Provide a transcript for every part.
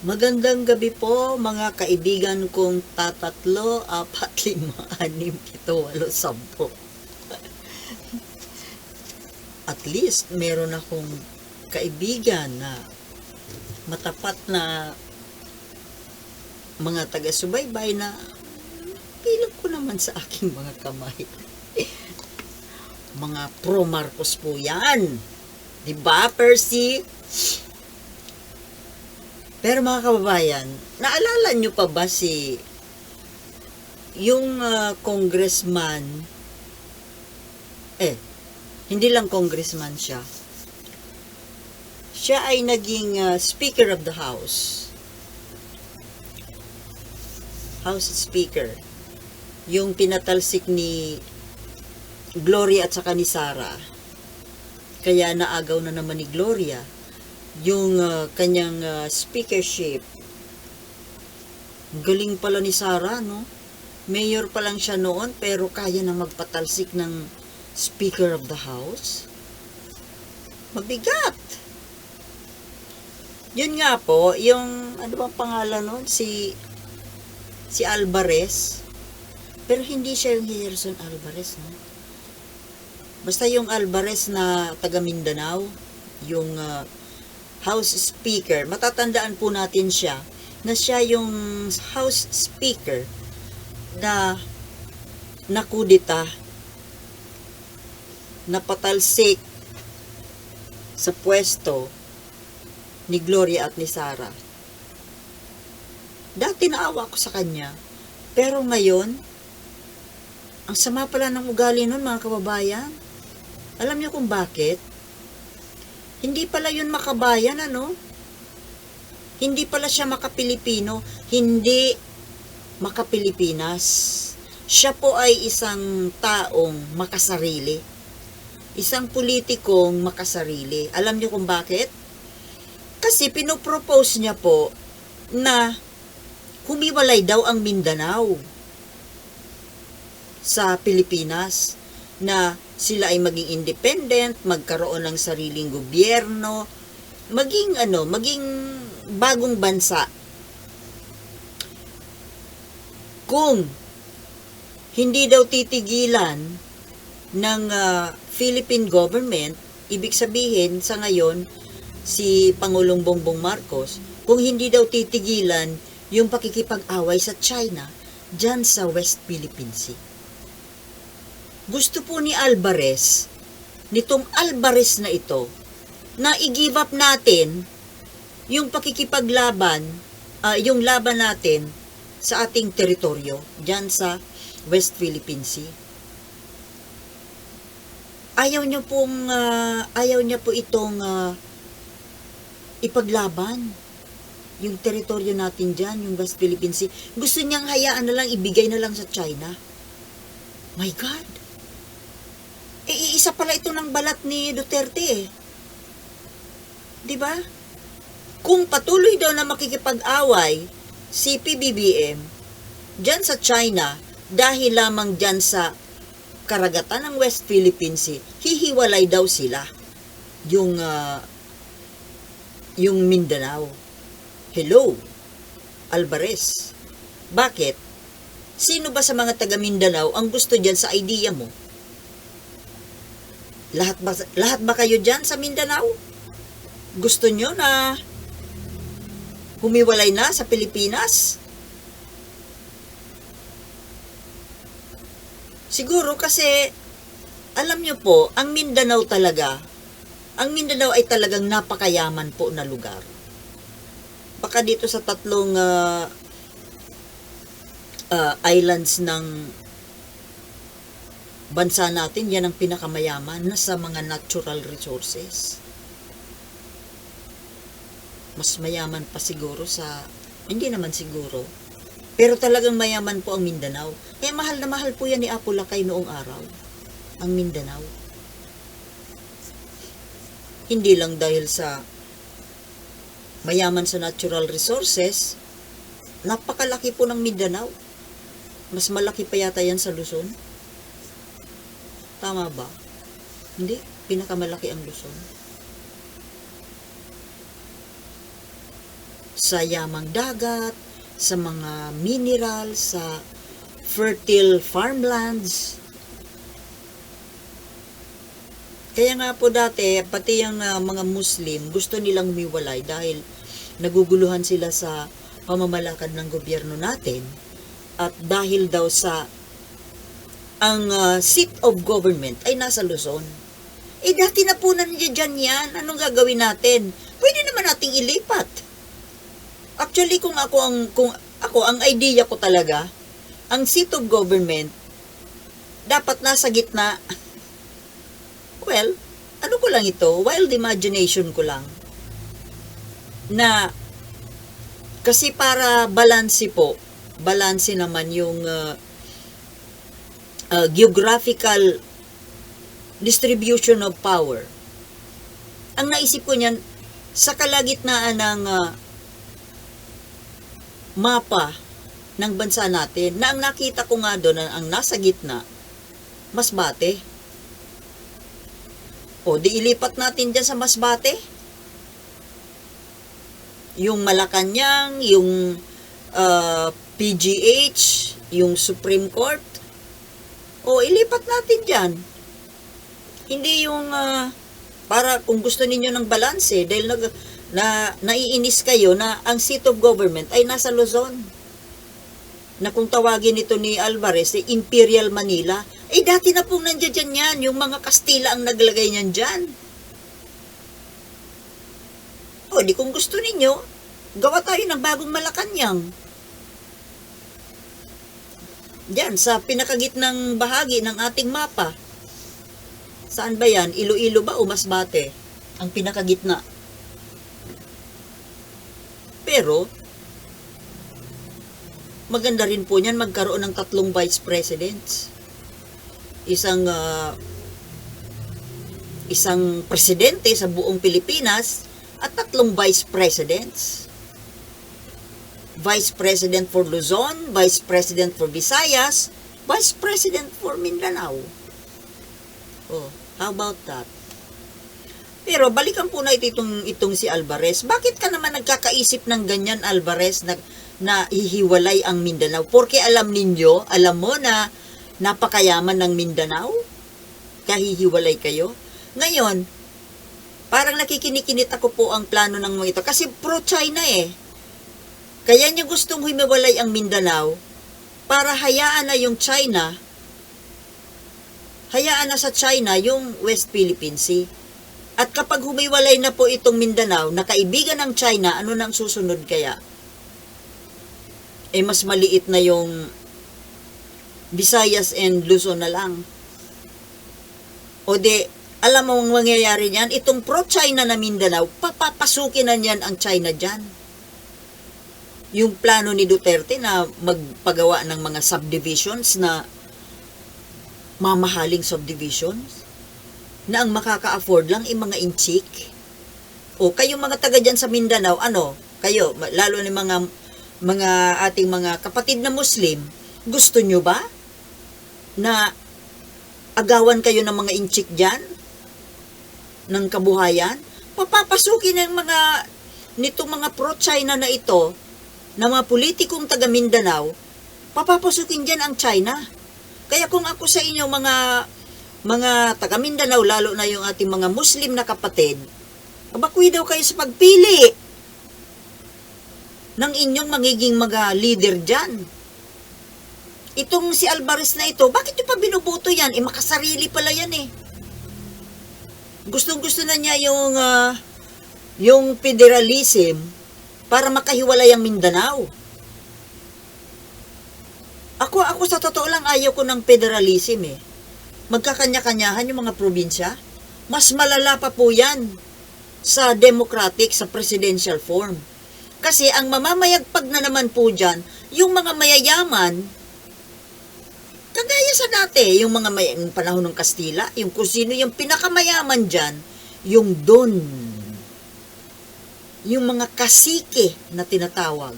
Magandang gabi po mga kaibigan kong tatatlo, apat, lima, anim, pito, walo, sampo. At least meron akong kaibigan na matapat na mga taga-subaybay na pilang ko naman sa aking mga kamay. mga pro Marcos po yan. Diba, Percy? Pero mga kababayan, naalala nyo pa ba si yung ah, congressman eh, hindi lang congressman siya. Siya ay naging ah, Speaker of the House. House Speaker. Yung pinatalsik ni Gloria at saka ni Sara. Kaya naagaw na naman ni Gloria yung ah, kanyang ah, speakership. Galing pala ni Sara, no? Mayor pa lang siya noon, pero kaya na magpatalsik ng Speaker of the House. Mabigat. Yun nga po, yung, ano bang pangalan nun? Si, si Alvarez. Pero hindi siya yung Gerson Alvarez, no? Basta yung Alvarez na taga Mindanao, yung ah, House Speaker, matatandaan po natin siya na siya yung House Speaker na nakudita, napatalsik sa pwesto ni Gloria at ni Sara. Dati naawa ko sa kanya, pero ngayon, ang sama pala ng ugali nun mga kababayan. Alam niyo kung bakit? Hindi pala yun makabayan, ano? Hindi pala siya makapilipino, hindi makapilipinas. Siya po ay isang taong makasarili. Isang politikong makasarili. Alam niyo kung bakit? Kasi pinopropose niya po na humiwalay daw ang Mindanao sa Pilipinas na sila ay maging independent, magkaroon ng sariling gobyerno, maging ano, maging bagong bansa. Kung hindi daw titigilan ng ah, Philippine government, ibig sabihin sa ngayon si Pangulong Bongbong Marcos, kung hindi daw titigilan yung pakikipag-away sa China dyan sa West Philippine Sea gusto po ni Alvarez, nitong Alvarez na ito, na i-give up natin yung pakikipaglaban, ah, yung laban natin sa ating teritoryo, dyan sa West Philippine Sea. Ayaw niyo pong, ah, ayaw niya po itong ah, ipaglaban yung teritoryo natin dyan, yung West Philippine Sea. Gusto niyang hayaan na lang, ibigay na lang sa China. My God! Iisa pala ito ng balat ni Duterte eh. 'Di ba? Kung patuloy daw na makikipag-away si PBBM diyan sa China dahil lamang diyan sa karagatan ng West Philippine Sea, hihiwalay daw sila yung ah, yung Mindanao. Hello, Alvarez. Bakit? Sino ba sa mga taga Mindanao ang gusto diyan sa idea mo? Lahat ba, lahat ba kayo dyan sa Mindanao? Gusto nyo na humiwalay na sa Pilipinas? Siguro kasi, alam nyo po, ang Mindanao talaga, ang Mindanao ay talagang napakayaman po na lugar. Baka dito sa tatlong ah, ah, islands ng bansa natin, yan ang pinakamayaman na sa mga natural resources. Mas mayaman pa siguro sa, hindi naman siguro, pero talagang mayaman po ang Mindanao. Eh, mahal na mahal po yan ni Apo Lakay noong araw, ang Mindanao. Hindi lang dahil sa mayaman sa natural resources, napakalaki po ng Mindanao. Mas malaki pa yata yan sa Luzon. Tama ba? Hindi. Pinakamalaki ang Luzon. sa yamang dagat, sa mga mineral, sa fertile farmlands. Kaya nga po dati, pati yung ah, mga Muslim, gusto nilang humiwalay dahil naguguluhan sila sa pamamalakad ng gobyerno natin at dahil daw sa ang ah, seat of government ay nasa Luzon. Eh dati na po nandiyan dyan yan. Anong gagawin natin? Pwede naman nating ilipat. Actually, kung ako ang kung ako ang idea ko talaga, ang seat of government dapat nasa gitna. Well, ano ko lang ito? Wild imagination ko lang. Na kasi para balanse po, balanse naman yung uh, uh, geographical distribution of power. Ang naisip ko niyan, sa kalagitnaan ng uh, mapa ng bansa natin, na ang nakita ko nga doon, ang nasa gitna, Masbate. O, di ilipat natin dyan sa Masbate. Yung Malacanang, yung uh, PGH, yung Supreme Court. O, ilipat natin dyan. Hindi yung ah, para kung gusto ninyo ng balanse dahil nag, na naiinis kayo na ang seat of government ay nasa Luzon. Na kung tawagin ito ni Alvarez, eh, Imperial Manila, eh dati na pong nandiyan dyan yan, yung mga Kastila ang naglagay niyan dyan. O di kung gusto ninyo, gawa tayo ng bagong Malacanang. Diyan, sa pinakagitnang bahagi ng ating mapa. Saan ba yan? Iloilo ba o Masbate? Ang pinakagitna. Pero, maganda rin po niyan magkaroon ng tatlong vice presidents. Isang ah, isang presidente sa buong Pilipinas at tatlong vice presidents. Vice President for Luzon, Vice President for Visayas, Vice President for Mindanao. Oh, how about that? Pero balikan po na itong, itong si Alvarez. Bakit ka naman nagkakaisip ng ganyan, Alvarez, na, na hihiwalay ang Mindanao? Porque alam ninyo, alam mo na napakayaman ng Mindanao? Kahihiwalay kayo? Ngayon, parang nakikinikinit ako po ang plano ng mga ito. Kasi pro-China eh. Kaya niya gustong humiwalay ang Mindanao para hayaan na yung China, hayaan na sa China yung West Philippine Sea. At kapag humiwalay na po itong Mindanao, na kaibigan ng China, ano nang susunod kaya? Eh mas maliit na yung Visayas and Luzon na lang. O de, alam mo ang mangyayari niyan, itong pro-China na Mindanao, papapasukin na niyan ang China dyan yung plano ni Duterte na magpagawa ng mga subdivisions na mamahaling subdivisions na ang makaka-afford lang ay mga inchik. O kayo mga taga dyan sa Mindanao, ano, kayo, lalo ni mga mga ating mga kapatid na Muslim, gusto nyo ba na agawan kayo ng mga inchik dyan? Ng kabuhayan? Papapasukin ng mga nitong mga pro-China na ito na mga politikong taga Mindanao, papapasukin dyan ang China. Kaya kung ako sa inyo mga mga taga Mindanao, lalo na yung ating mga Muslim na kapatid, abakwi daw kayo sa pagpili ng inyong magiging mga leader dyan. Itong si Alvarez na ito, bakit yung pa binubuto yan? Eh, makasarili pala yan eh. Gustong gusto na niya yung, ah, yung federalism, para makahiwalay ang Mindanao. Ako, ako sa totoo lang ayaw ko ng federalism eh. Magkakanya-kanyahan yung mga probinsya. Mas malala pa po yan sa democratic, sa presidential form. Kasi ang mamamayagpag na naman po dyan, yung mga mayayaman, kagaya sa dati, yung mga may, yung panahon ng Kastila, yung kung sino yung pinakamayaman dyan, yung don yung mga kasike na tinatawag.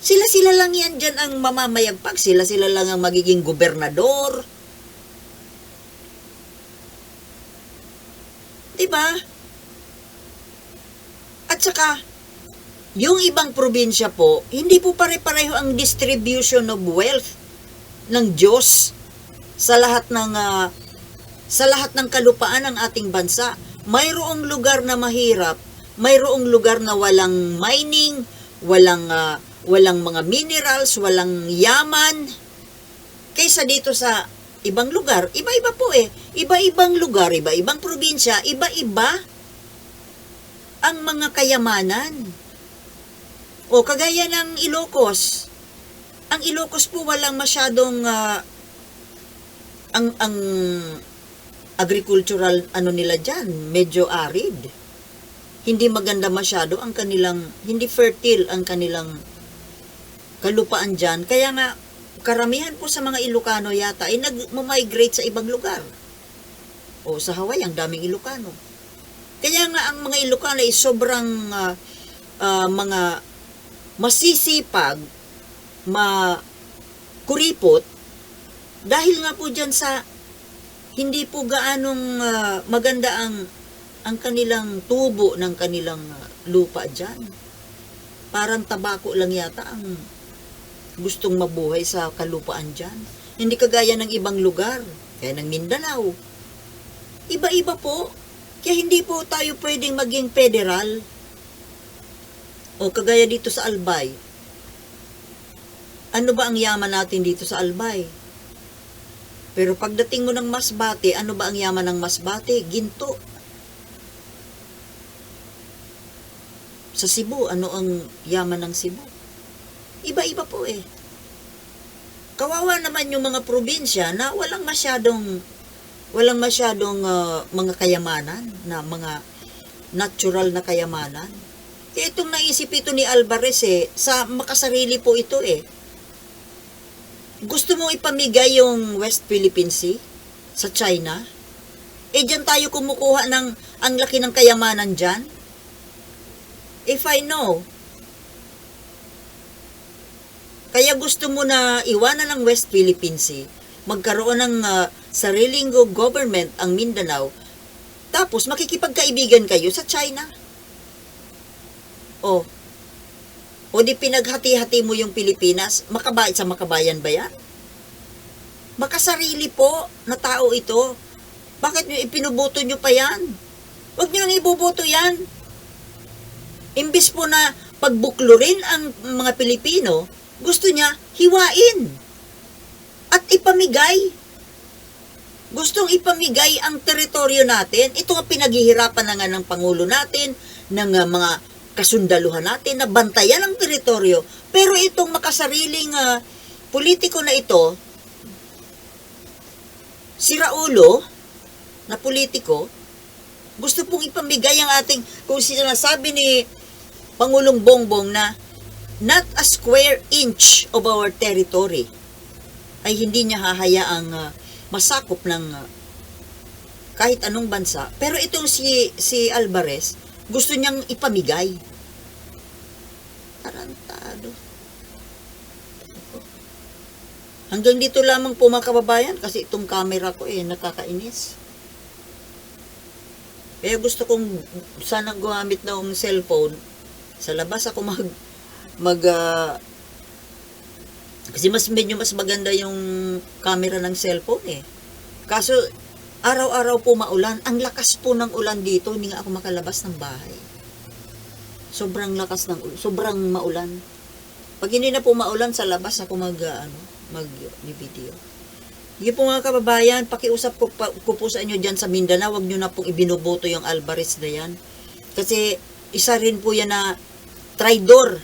Sila-sila lang yan dyan ang mamamayagpag. Sila-sila lang ang magiging gobernador. Diba? At saka, Yung ibang probinsya po, hindi po pare-pareho ang distribution of wealth ng Diyos sa lahat ng ah, sa lahat ng kalupaan ng ating bansa. Mayroong lugar na mahirap, mayroong lugar na walang mining, walang ah, walang mga minerals, walang yaman. Kaysa dito sa ibang lugar, iba-iba po eh. Iba-ibang lugar, iba-ibang probinsya, iba-iba ang mga kayamanan. O kagaya ng Ilocos. Ang Ilocos po walang masyadong ah, ang ang agricultural ano nila diyan, medyo arid. Hindi maganda masyado ang kanilang hindi fertile ang kanilang kalupaan diyan. Kaya nga karamihan po sa mga Ilocano yata ay nag-migrate sa ibang lugar. O sa Hawaii, ang daming Ilocano. Kaya nga ang mga Ilocano ay sobrang ah, ah, mga masisipag, ma kuripot dahil nga po diyan sa hindi po gaanong ah, maganda ang ang kanilang tubo ng kanilang ah, lupa diyan. Parang tabako lang yata ang gustong mabuhay sa kalupaan diyan. Hindi kagaya ng ibang lugar, kaya ng Mindanao. Iba-iba po. Kaya hindi po tayo pwedeng maging federal. O kagaya dito sa Albay. Ano ba ang yaman natin dito sa Albay? Pero pagdating mo ng Masbate, ano ba ang yaman ng Masbate? Ginto. Sa Cebu, ano ang yaman ng Cebu? Iba-iba po eh. Kawawa naman yung mga probinsya na walang masyadong walang masyadong ah, mga kayamanan na mga natural na kayamanan. Eh, itong naisip ito ni Alvarez eh, sa makasarili po ito eh. Gusto mo ipamigay yung West Philippine Sea sa China? Eh, dyan tayo kumukuha ng ang laki ng kayamanan dyan? If I know, kaya gusto mo na iwanan ng West Philippine Sea, magkaroon ng ah, sariling go- government ang Mindanao, tapos makikipagkaibigan kayo sa China. O, o di pinaghati-hati mo yung Pilipinas, makabayad sa makabayan ba yan? Makasarili po na tao ito. Bakit nyo ipinuboto nyo pa yan? Huwag nyo nang iboboto yan. Imbis po na pagbuklurin ang mga Pilipino, gusto niya hiwain at ipamigay. Gustong ipamigay ang teritoryo natin. Ito ang pinaghihirapan na nga ng Pangulo natin, ng mga kasundaluhan natin na bantayan ang teritoryo. Pero itong makasariling uh, politiko na ito, si Raulo, na politiko, gusto pong ipamigay ang ating, kung sinasabi ni Pangulong Bongbong na not a square inch of our territory ay hindi niya hahayaang uh, masakop ng uh, kahit anong bansa. Pero itong si, si Alvarez, gusto niyang ipamigay. Tarantado. Hanggang dito lamang po mga kababayan kasi itong camera ko eh nakakainis. Kaya gusto kong sana gumamit ng cellphone. Sa labas ako mag mag ah, kasi mas medyo mas maganda yung camera ng cellphone eh. Kaso araw-araw po maulan. Ang lakas po ng ulan dito, hindi nga ako makalabas ng bahay. Sobrang lakas ng sobrang maulan. Pag hindi na po maulan sa labas ako mag ah, ano, mag video. Sige po mga kababayan, pakiusap ko, pa, ko po sa inyo dyan sa Mindanao, wag nyo na pong ibinuboto yung Alvarez na yan. Kasi isa rin po yan na traidor.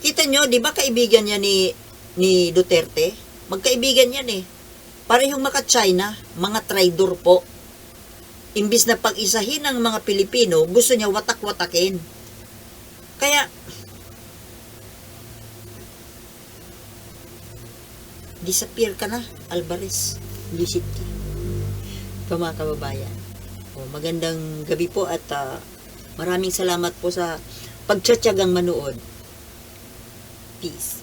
Kita nyo, di ba kaibigan niya ni, ni Duterte? Magkaibigan yan eh. Parehong maka-China, mga traidor po. Imbis na pag-isahin ng mga Pilipino, gusto niya watak-watakin. Kaya, disappear ka na, Alvarez. Visit ka. Mga kababayan. O, magandang gabi po at ah, maraming salamat po sa pagtsatsagang manood. Peace.